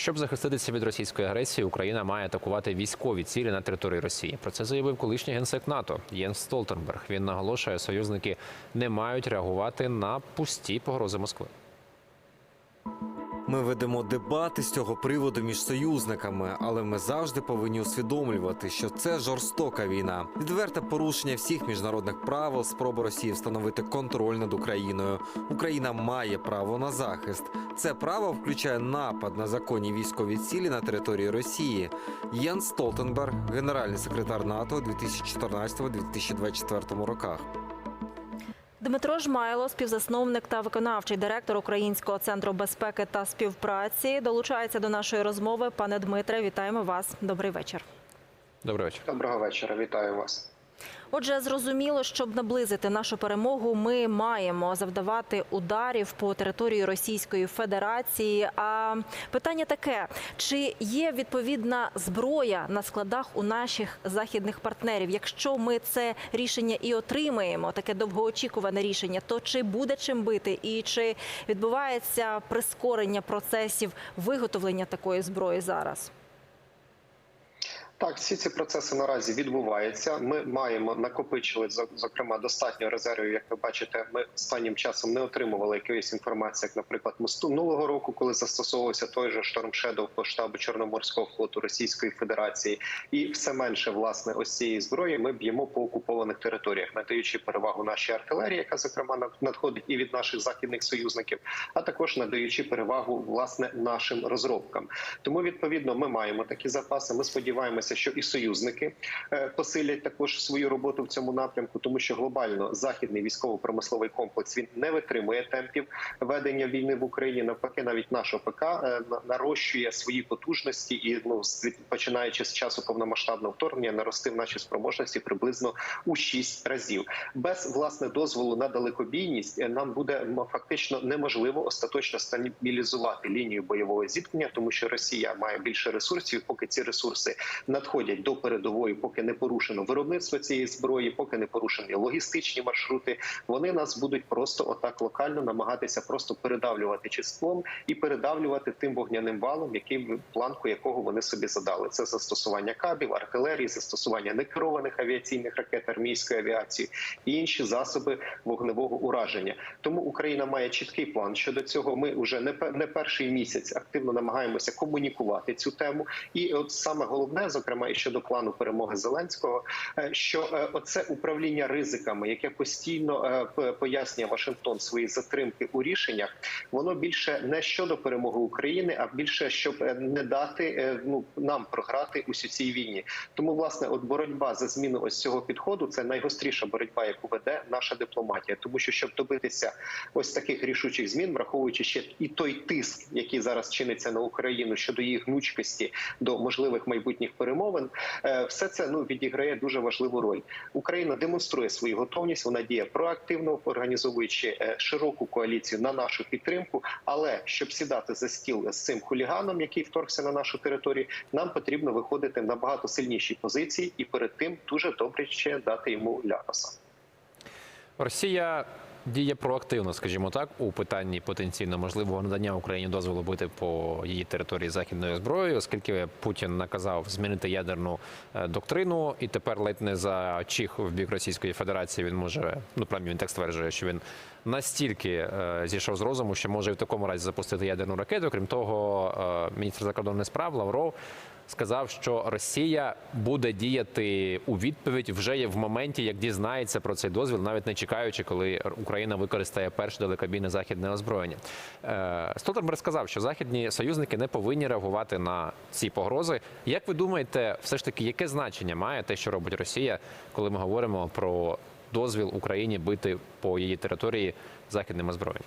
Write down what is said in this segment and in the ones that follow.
Щоб захиститися від російської агресії, Україна має атакувати військові цілі на території Росії. Про це заявив колишній генсек НАТО Єнс Столтенберг. Він наголошує, союзники не мають реагувати на пусті погрози Москви. Ми ведемо дебати з цього приводу між союзниками, але ми завжди повинні усвідомлювати, що це жорстока війна, відверте порушення всіх міжнародних правил, спроба Росії встановити контроль над Україною. Україна має право на захист. Це право включає напад на законні військові цілі на території Росії. Єнс Столтенберг, генеральний секретар НАТО у 2014-2024 роках. Дмитро Жмайло, співзасновник та виконавчий директор Українського центру безпеки та співпраці, долучається до нашої розмови. Пане Дмитре, вітаємо вас. Добрий вечір. Добрий вечір. Доброго вечора, вітаю вас. Отже, зрозуміло, щоб наблизити нашу перемогу, ми маємо завдавати ударів по території Російської Федерації. А питання таке: чи є відповідна зброя на складах у наших західних партнерів? Якщо ми це рішення і отримаємо, таке довгоочікуване рішення, то чи буде чим бити, і чи відбувається прискорення процесів виготовлення такої зброї зараз? Так, всі ці процеси наразі відбуваються. Ми маємо накопичили зокрема достатньо резервів. Як ви бачите, ми останнім часом не отримували якоїсь інформації, як, наприклад, минулого року, коли застосовувався той же шторм Шедов по штабу Чорноморського флоту Російської Федерації, і все менше власне ось цієї зброї ми б'ємо по окупованих територіях, надаючи перевагу нашій артилерії, яка зокрема надходить і від наших західних союзників, а також надаючи перевагу власне нашим розробкам. Тому відповідно ми маємо такі запаси. Ми сподіваємося, що і союзники е, посилять також свою роботу в цьому напрямку, тому що глобально західний військово-промисловий комплекс він не витримує темпів ведення війни в Україні. Навпаки, навіть наш ОПК е, нарощує свої потужності і ну починаючи з часу повномасштабного вторгнення, наростив наші спроможності приблизно у 6 разів. Без власне дозволу на далекобійність е, нам буде фактично неможливо остаточно стабілізувати лінію бойового зіткнення, тому що Росія має більше ресурсів, поки ці ресурси надходять до передової, поки не порушено виробництво цієї зброї, поки не порушені логістичні маршрути. Вони нас будуть просто отак локально намагатися просто передавлювати числом і передавлювати тим вогняним валом, який планку якого вони собі задали. Це застосування кабів, артилерії, застосування некерованих авіаційних ракет, армійської авіації і інші засоби вогневого ураження. Тому Україна має чіткий план щодо цього. Ми вже не не перший місяць активно намагаємося комунікувати цю тему. І от саме головне, зокрема, і щодо плану перемоги Зеленського, е, що е, оце управління ризиками, яке постійно е, пояснює Вашингтон свої затримки у рішеннях, воно більше не щодо перемоги України, а більше щоб не дати ну нам програти усю цій війні. Тому власне, от боротьба за зміну ось цього підходу це найгостріша боротьба, яку веде наша дипломатія, тому що щоб добитися ось таких рішучих змін, враховуючи ще і той тиск, який зараз чиниться на Україну щодо її гнучкості до можливих майбутніх перемовин, е, все це ну відіграє дуже важливу роль. Україна демонструє свою готовність. Вона діє проактивно, організовуючи е, широку коаліцію на нашу підтримку. Але щоб сідати за стіл з цим хуліганом, який вторгся на нашу територію, нам потрібно виходити на багато сильніші позиції, і перед тим дуже добре ще дати йому ляпаса. Росія діє проактивно, скажімо так, у питанні потенційно можливого надання Україні дозволу бити по її території західною зброєю, оскільки Путін наказав змінити ядерну е, доктрину, і тепер ледь не за чих в бік Російської Федерації він може ну принаймні він так стверджує, що він настільки е, зійшов з розуму, що може і в такому разі запустити ядерну ракету. Крім того, е, міністр закордонних справ Лавров сказав, що Росія буде діяти у відповідь вже в моменті, як дізнається про цей дозвіл, навіть не чекаючи, коли Україна використає перше далекобійне західне озброєння. Е, Столтенберг сказав, що західні союзники не повинні реагувати на ці погрози. Як ви думаєте, все ж таки, яке значення має те, що робить Росія, коли ми говоримо про дозвіл Україні бити по її території західним озброєнням?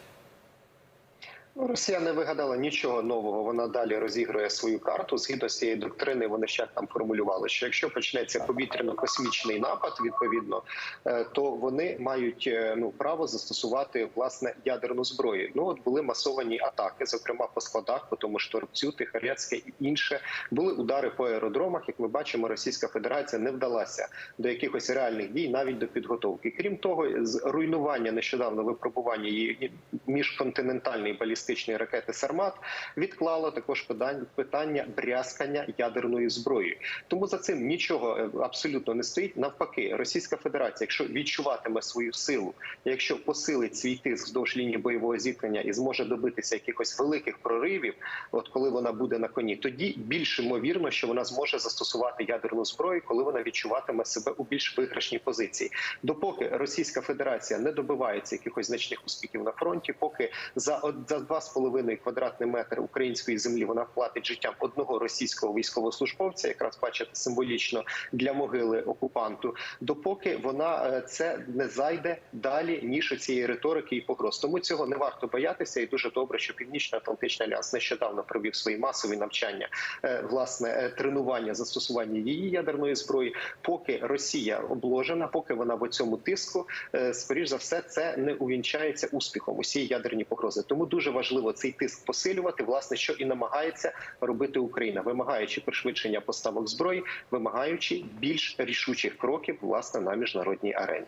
Ну, Росія не вигадала нічого нового. Вона далі розігрує свою карту. Згідно з цієї доктрини, вони ще там формулювали, що якщо почнеться повітряно-космічний напад, відповідно, е, то вони мають е, ну право застосувати власне ядерну зброю. Ну от були масовані атаки, зокрема по складах, по тому ж Торпцю, Тихорецьке і інше. Були удари по аеродромах. Як ми бачимо, Російська Федерація не вдалася до якихось реальних дій, навіть до підготовки. Крім того, з руйнування нещодавно випробування її міжконтинентальної балістичної балістичної ракети Сармат, відклало також питання брязкання ядерною зброєю. Тому за цим нічого е, абсолютно не стоїть. Навпаки, Російська Федерація, якщо відчуватиме свою силу, якщо посилить свій тиск вздовж лінії бойового зіткнення і зможе добитися якихось великих проривів, от коли вона буде на коні, тоді більш ймовірно, що вона зможе застосувати ядерну зброю, коли вона відчуватиме себе у більш виграшній позиції. Допоки Російська Федерація не добивається якихось значних успіхів на фронті, поки за за 2,5 квадратний метр української землі вона платить життям одного російського військовослужбовця, якраз бачите символічно для могили окупанту, допоки вона е, це не зайде далі ніж цієї риторики і погроз. Тому цього не варто боятися, і дуже добре, що Північно-Атлантичний альянс нещодавно провів свої масові навчання, е, власне е, тренування застосування її ядерної зброї. Поки Росія обложена, поки вона в цьому тиску, скоріш за все, це не увінчається успіхом усі ядерні погрози. Тому дуже важливо цей тиск посилювати, власне, що і намагається робити Україна, вимагаючи пришвидшення поставок зброї, вимагаючи більш рішучих кроків власне на міжнародній арені.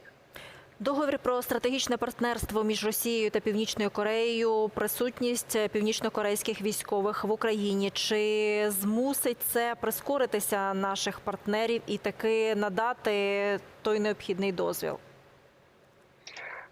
Договір про стратегічне партнерство між Росією та Північною Кореєю, присутність північно-корейських військових в Україні. Чи змусить це прискоритися наших партнерів і таки надати той необхідний дозвіл?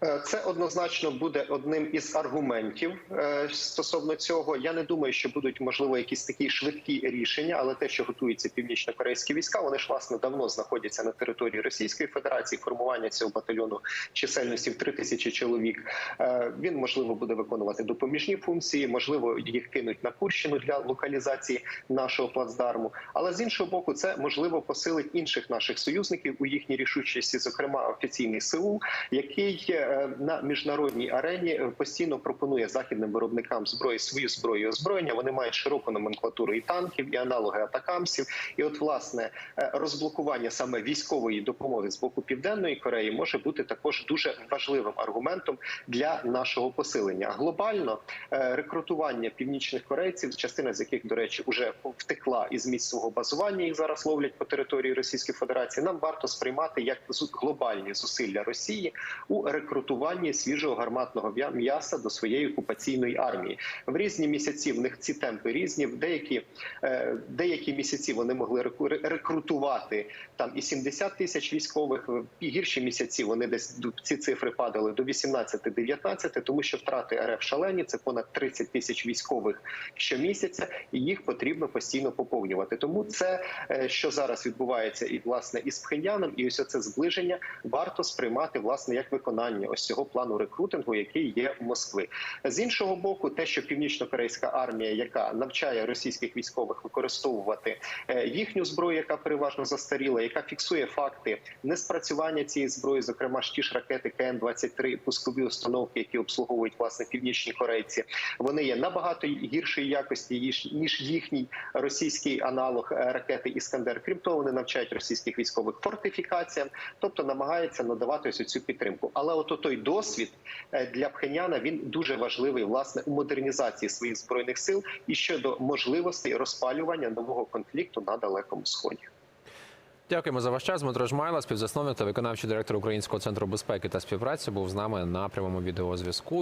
Е, Це однозначно буде одним із аргументів е, стосовно цього. Я не думаю, що будуть можливо якісь такі швидкі рішення, але те, що готуються північно-корейські війська, вони ж власне давно знаходяться на території Російської Федерації. Формування цього батальйону чисельності в 3 тисячі чоловік. Е, Він можливо буде виконувати допоміжні функції, можливо, їх кинуть на Курщину для локалізації нашого плацдарму. Але з іншого боку, це можливо посилить інших наших союзників у їхній рішучості, зокрема офіційний Сеул, який на міжнародній арені е, постійно пропонує західним виробникам зброї свою зброю і озброєння. Вони мають широку номенклатуру і танків, і аналоги атакамсів. І от власне е, розблокування саме військової допомоги з боку південної Кореї може бути також дуже важливим аргументом для нашого посилення. Глобально е, рекрутування північних корейців, частина з яких, до речі, вже втекла із місць свого базування, їх зараз ловлять по території Російської Федерації. Нам варто сприймати як глобальні зусилля Росії у рекрутуванні свіжого гарматного м'яса до своєї окупаційної армії. В різні місяці в них ці темпи різні. В деякі е, деякі місяці вони могли рекрутувати там і 70 тисяч військових. В гірші місяці вони десь ці цифри падали до 18-19, тому що втрати РФ шалені. Це понад 30 тисяч військових щомісяця, і їх потрібно постійно поповнювати. Тому це, е, що зараз відбувається, і власне із Пхеньяном, і ось це зближення варто сприймати власне як виконання ось цього плану рекрутингу, який є в Москви. З іншого боку, те, що північно-корейська армія, яка навчає російських військових використовувати е, їхню зброю, яка переважно застаріла, яка фіксує факти неспрацювання цієї зброї, зокрема ж ті ж ракети КН-23, пускові установки, які обслуговують власне північні корейці, вони є набагато гіршої якості ніж- ніж їхній російський аналог е, ракети Іскандер. Крім того, вони навчають російських військових фортифікаціям, тобто намагаються надавати ось цю підтримку. Але от той досвід е, для Пхеняна він дуже важливий власне у модернізації своїх збройних сил і щодо можливостей розпалювання нового конфлікту на далекому сході. Дякуємо за ваш час. Дмитро Жмайло, співзасновник та виконавчий директор Українського центру безпеки та співпраці, був з нами на прямому відеозв'язку.